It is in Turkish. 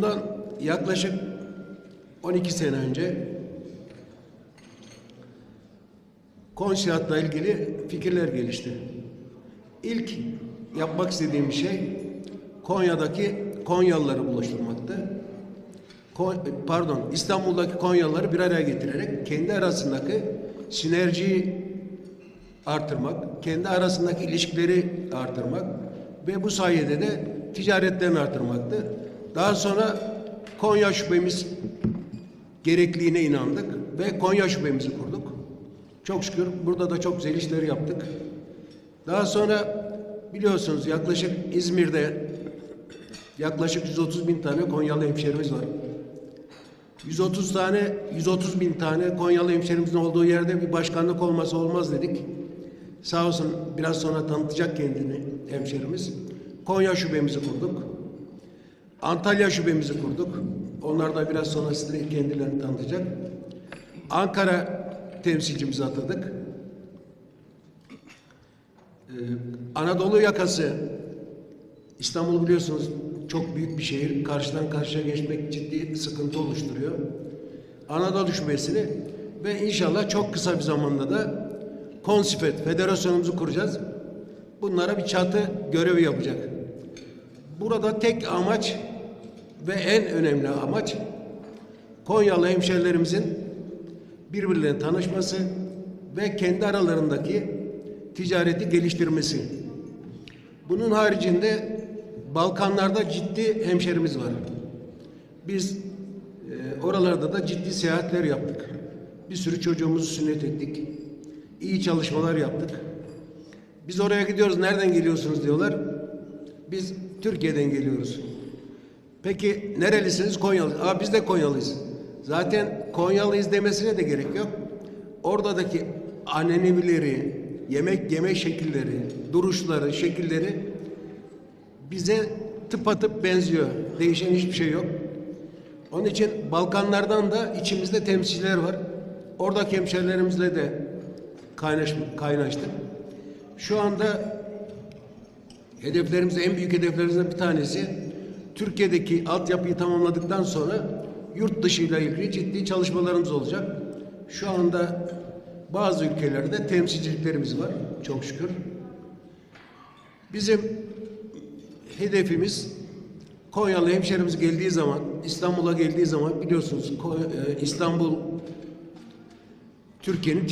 Bundan yaklaşık 12 sene önce Konşiat'la ilgili fikirler gelişti. İlk yapmak istediğim şey Konya'daki Konyalıları buluşturmaktı. Kon- pardon, İstanbul'daki Konyalıları bir araya getirerek kendi arasındaki sinerjiyi artırmak, kendi arasındaki ilişkileri artırmak ve bu sayede de ticaretlerini artırmaktı. Daha sonra Konya şubemiz gerekliliğine inandık ve Konya şubemizi kurduk. Çok şükür burada da çok güzel işleri yaptık. Daha sonra biliyorsunuz yaklaşık İzmir'de yaklaşık 130 bin tane Konyalı hemşerimiz var. 130 tane 130 bin tane Konyalı hemşerimizin olduğu yerde bir başkanlık olması olmaz dedik. Sağ olsun biraz sonra tanıtacak kendini hemşerimiz. Konya şubemizi kurduk. Antalya şubemizi kurduk. Onlar da biraz sonra size kendilerini tanıtacak. Ankara temsilcimizi atadık. Ee, Anadolu yakası İstanbul biliyorsunuz çok büyük bir şehir. Karşıdan karşıya geçmek ciddi sıkıntı oluşturuyor. Anadolu şubesini ve inşallah çok kısa bir zamanda da Konsifet federasyonumuzu kuracağız. Bunlara bir çatı görevi yapacak. Burada tek amaç ve en önemli amaç Konyalı hemşerilerimizin birbirlerine tanışması ve kendi aralarındaki ticareti geliştirmesi. Bunun haricinde Balkanlarda ciddi hemşerimiz var. Biz e, oralarda da ciddi seyahatler yaptık. Bir sürü çocuğumuzu sünnet ettik. İyi çalışmalar yaptık. Biz oraya gidiyoruz. Nereden geliyorsunuz diyorlar. Biz Türkiye'den geliyoruz. Peki nerelisiniz? Konyalı. Aa biz de Konyalıyız. Zaten Konyalıyız demesine de gerek yok. Oradaki anenevileri, yemek yeme şekilleri, duruşları, şekilleri bize tıpatıp benziyor. Değişen hiçbir şey yok. Onun için Balkanlardan da içimizde temsilciler var. Oradaki hemşerilerimizle de kaynaş, kaynaştık. Şu anda hedeflerimiz en büyük hedeflerimizden bir tanesi Türkiye'deki altyapıyı tamamladıktan sonra yurt dışıyla ilgili ciddi çalışmalarımız olacak. Şu anda bazı ülkelerde temsilciliklerimiz var çok şükür. Bizim hedefimiz Konyalı hemşerimiz geldiği zaman, İstanbul'a geldiği zaman biliyorsunuz e, İstanbul Türkiye'nin